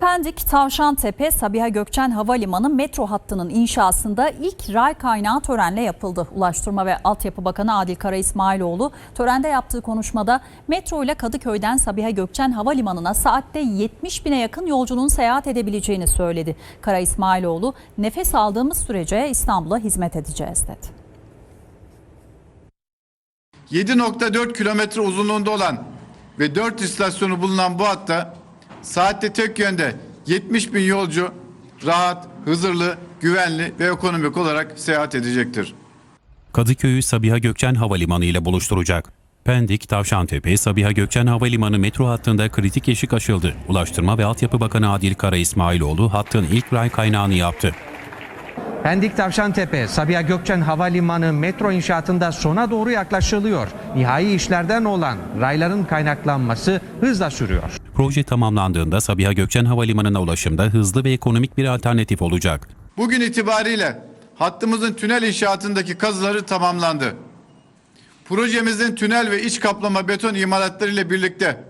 Pendik, Tavşantepe, Sabiha Gökçen Havalimanı metro hattının inşasında ilk ray kaynağı törenle yapıldı. Ulaştırma ve Altyapı Bakanı Adil Kara İsmailoğlu törende yaptığı konuşmada metro ile Kadıköy'den Sabiha Gökçen Havalimanı'na saatte 70 bine yakın yolcunun seyahat edebileceğini söyledi. Kara İsmailoğlu, nefes aldığımız sürece İstanbul'a hizmet edeceğiz dedi. 7.4 kilometre uzunluğunda olan ve 4 istasyonu bulunan bu hatta saatte tek yönde 70 bin yolcu rahat, hızırlı, güvenli ve ekonomik olarak seyahat edecektir. Kadıköy'ü Sabiha Gökçen Havalimanı ile buluşturacak. Pendik, Tavşantepe, Sabiha Gökçen Havalimanı metro hattında kritik eşik aşıldı. Ulaştırma ve Altyapı Bakanı Adil Kara İsmailoğlu hattın ilk ray kaynağını yaptı. Pendik Tavşantepe, Sabiha Gökçen Havalimanı metro inşaatında sona doğru yaklaşılıyor. Nihai işlerden olan rayların kaynaklanması hızla sürüyor. Proje tamamlandığında Sabiha Gökçen Havalimanı'na ulaşımda hızlı ve ekonomik bir alternatif olacak. Bugün itibariyle hattımızın tünel inşaatındaki kazıları tamamlandı. Projemizin tünel ve iç kaplama beton imalatları ile birlikte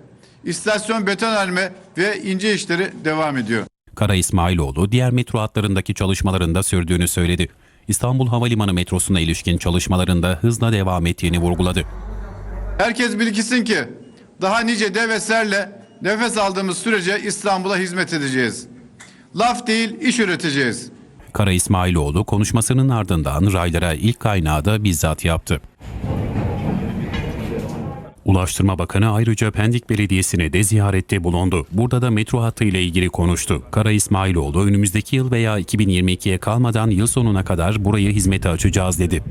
istasyon betonarme ve ince işleri devam ediyor. Kara İsmailoğlu diğer metro hatlarındaki çalışmalarında sürdüğünü söyledi. İstanbul Havalimanı metrosuna ilişkin çalışmalarında hızla devam ettiğini vurguladı. Herkes bilgisin ki daha nice dev eserle nefes aldığımız sürece İstanbul'a hizmet edeceğiz. Laf değil iş üreteceğiz. Kara İsmailoğlu konuşmasının ardından raylara ilk kaynağı da bizzat yaptı. Ulaştırma Bakanı ayrıca Pendik Belediyesi'ne de ziyarette bulundu. Burada da metro hattı ile ilgili konuştu. Kara İsmailoğlu önümüzdeki yıl veya 2022'ye kalmadan yıl sonuna kadar burayı hizmete açacağız dedi.